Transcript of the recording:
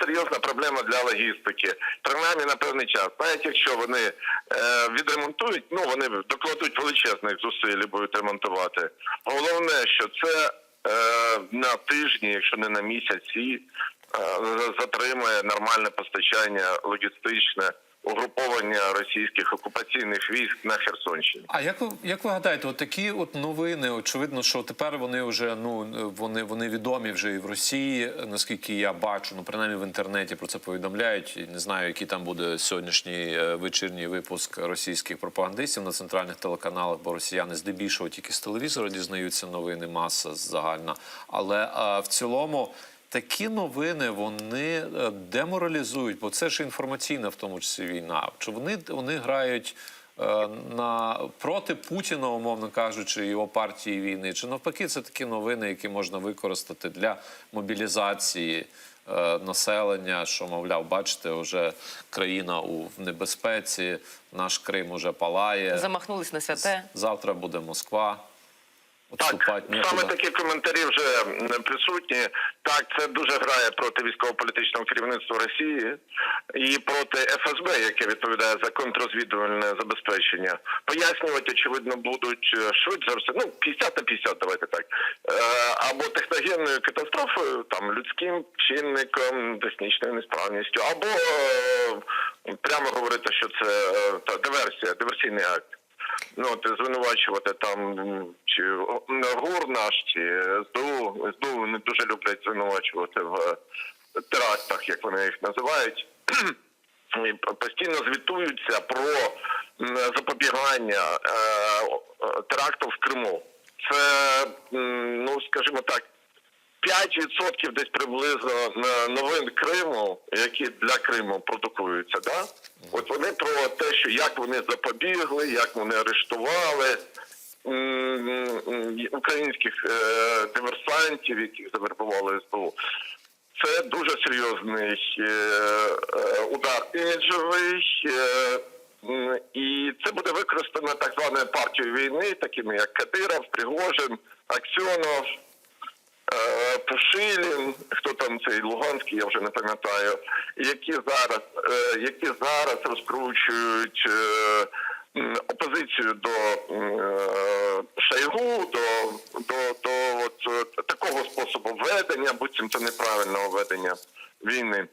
серйозна проблема для логістики. Принаймні на певний час. Навіть якщо вони е, відремонтують, ну вони докладуть величезних зусиль будуть ремонтувати. Головне, що це е, на тижні, якщо не на місяці, е, затримає нормальне постачання логістичне угруповання російських окупаційних військ на Херсонщині. А як ви як ви гадаєте, от такі от новини? Очевидно, що тепер вони вже ну вони вони відомі вже і в Росії, наскільки я бачу, ну принаймні в інтернеті про це повідомляють. Не знаю, який там буде сьогоднішній е, вечірній випуск російських пропагандистів на центральних телеканалах, бо росіяни здебільшого тільки з телевізора дізнаються новини, маса загальна. Але а, в цілому. Такі новини вони е, деморалізують, бо це ж інформаційна, в тому числі війна. Чи вони, вони грають е, на проти Путіна, умовно кажучи, його партії війни? Чи навпаки, це такі новини, які можна використати для мобілізації е, населення? Що мовляв, бачите, вже країна у небезпеці, наш Крим уже палає. Замахнулись на святе. Завтра буде Москва. Так, саме такі коментарі вже м, присутні. Так, це дуже грає проти військово-політичного керівництва Росії і проти ФСБ, яке відповідає за контррозвідувальне забезпечення. Пояснювати, очевидно, будуть е, швидше все, ну 50 на 50, давайте так. Е, або техногенною катастрофою, там людським чинником, технічною несправністю, або е, прямо говорити, що це е, та диверсія, диверсійний акт. Ну, звинувачувати там чи ГУР наш, чи СБУ. СБУ не дуже люблять звинувачувати в е, терактах, як вони їх називають. Постійно звітуються про запобігання е, о, теракту в Криму. Це, ну скажімо так, 5% десь приблизно новин Криму, які для Криму продукуються, да? От вони про те, що як вони запобігли, як вони арештували українських е, диверсантів, яких завербували СБУ. Це дуже серйозний е, е, удар іміджовий. І це буде використано так званою партією війни, такими як Кадиров, Пригожин, Аксьонов. Е, Пушилін, хто там цей Луганський, я вже не пам'ятаю, які зараз, е, які зараз розкручують е, опозицію до е, до, до, до от, такого способу ведення, буцімто неправильного ведення війни.